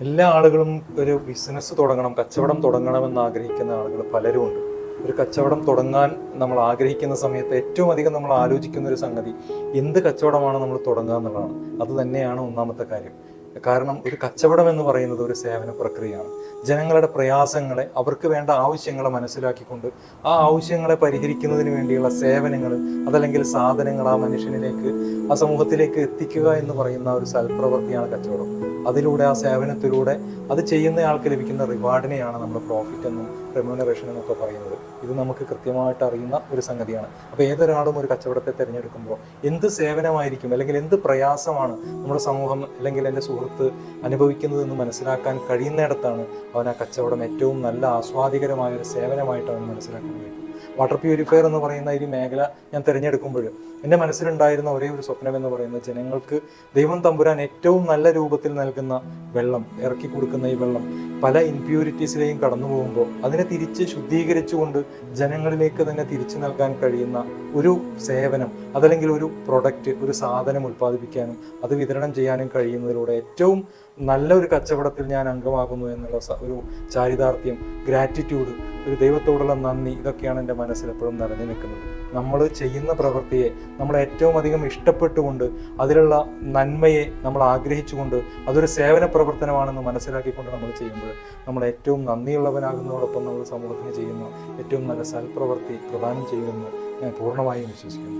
എല്ലാ ആളുകളും ഒരു ബിസിനസ് തുടങ്ങണം കച്ചവടം തുടങ്ങണമെന്ന് ആഗ്രഹിക്കുന്ന ആളുകൾ പലരും ഉണ്ട്. ഒരു കച്ചവടം തുടങ്ങാൻ നമ്മൾ ആഗ്രഹിക്കുന്ന സമയത്ത് ഏറ്റവും അധികം നമ്മൾ ആലോചിക്കുന്ന ഒരു സംഗതി എന്ത് കച്ചവടമാണ് നമ്മൾ തുടങ്ങുക എന്നുള്ളതാണ്. അത് തന്നെയാണ് ഒന്നാമത്തെ കാര്യം. കാരണം ഒരു കച്ചവടം എന്ന് പറയുന്നത് ഒരു സേവന പ്രക്രിയയാണ്. ജനങ്ങളുടെ പ്രയാസങ്ങളെ അവർക്ക് വേണ്ട ആവശ്യങ്ങളെ മനസ്സിലാക്കിക്കൊണ്ട് ആ ആവശ്യങ്ങളെ പരിഹരിക്കുന്നതിന് വേണ്ടിയുള്ള സേവനങ്ങൾ അതല്ലെങ്കിൽ സാധനങ്ങൾ ആ മനുഷ്യനിലേക്ക് ആ സമൂഹത്തിലേക്ക് എത്തിക്കുക എന്ന് പറയുന്ന ഒരു സൽപ്രവൃത്തിയാണ് കച്ചവടം. അതിലൂടെ ആ സേവനത്തിലൂടെ അത് ചെയ്യുന്നയാൾക്ക് ലഭിക്കുന്ന റിവാർഡിനെയാണ് നമ്മൾ പ്രോഫിറ്റ് എന്നും റെമ്യൂണറേഷൻ എന്നൊക്കെ പറയുന്നത്. ഇത് നമുക്ക് കൃത്യമായിട്ട് അറിയുന്ന ഒരു സംഗതിയാണ്. അപ്പോൾ ഏതൊരാളും ഒരു കച്ചവടത്തെ തിരഞ്ഞെടുക്കുമ്പോൾ എന്ത് സേവനമായിരിക്കും അല്ലെങ്കിൽ എന്ത് പ്രയാസമാണ് നമ്മുടെ സമൂഹം അല്ലെങ്കിൽ എന്റെ സുഹൃത്ത് അനുഭവിക്കുന്നതെന്ന് മനസ്സിലാക്കാൻ കഴിയുന്നിടത്താണ് അവൻ ആ കച്ചവടം ഏറ്റവും നല്ല ആസ്വാദികരമായ ഒരു സേവനമായിട്ട് അവൻ മനസ്സിലാക്കാൻ കഴിയും വാട്ടർ പ്യൂരിഫയർ എന്ന് പറയുന്ന ഈ മേഖല ഞാൻ തിരഞ്ഞെടുക്കുമ്പോൾ എന്റെ മനസ്സിലുണ്ടായിരുന്ന ഒരേ ഒരു സ്വപ്നം എന്ന് പറയുന്നത് ജനങ്ങൾക്ക് ദൈവം തമ്പുരാൻ ഏറ്റവും നല്ല രൂപത്തിൽ നൽകുന്ന വെള്ളം ഇറക്കി കൊടുക്കുന്ന ഈ വെള്ളം പല ഇൻപ്യൂരിറ്റീസിലെയും കടന്നു പോകുമ്പോൾ അതിനെ തിരിച്ച് ശുദ്ധീകരിച്ചുകൊണ്ട് ജനങ്ങളിലേക്ക് തന്നെ തിരിച്ചു നൽകാൻ കഴിയുന്ന ഒരു സേവനം അതല്ലെങ്കിൽ ഒരു പ്രൊഡക്റ്റ് ഒരു സാധനം ഉൽപ്പാദിപ്പിക്കാനും അത് വിതരണം ചെയ്യാനും കഴിയുന്നതിലൂടെ ഏറ്റവും നല്ലൊരു കച്ചവടത്തിൽ ഞാൻ അംഗമാകുന്നു എന്നുള്ള ഒരു ചാരിതാർത്ഥ്യം ഗ്രാറ്റിറ്റ്യൂഡ് ഒരു ദൈവത്തോടുള്ള നന്ദി ഇതൊക്കെയാണ് എന്റെ മനസ്സിൽ എപ്പോഴും നിറഞ്ഞു നിൽക്കുന്നത്. നമ്മൾ ചെയ്യുന്ന പ്രവൃത്തിയെ നമ്മൾ ഏറ്റവും അധികം ഇഷ്ടപ്പെട്ടുകൊണ്ട് അതിലുള്ള നന്മയെ നമ്മൾ ആഗ്രഹിച്ചുകൊണ്ട് അതൊരു സേവന പ്രവർത്തനമാണെന്ന് മനസ്സിലാക്കിക്കൊണ്ട് നമ്മൾ ചെയ്യുമ്പോൾ നമ്മൾ ഏറ്റവും നന്ദിയുള്ളവനാകുന്നതോടൊപ്പം നമ്മൾ സമൂഹത്തിന് ചെയ്യുന്ന ഏറ്റവും നല്ല സൽപ്രവൃത്തി പ്രദാനം ചെയ്യുമെന്ന് ഞാൻ പൂർണമായും വിശ്വസിക്കുന്നു.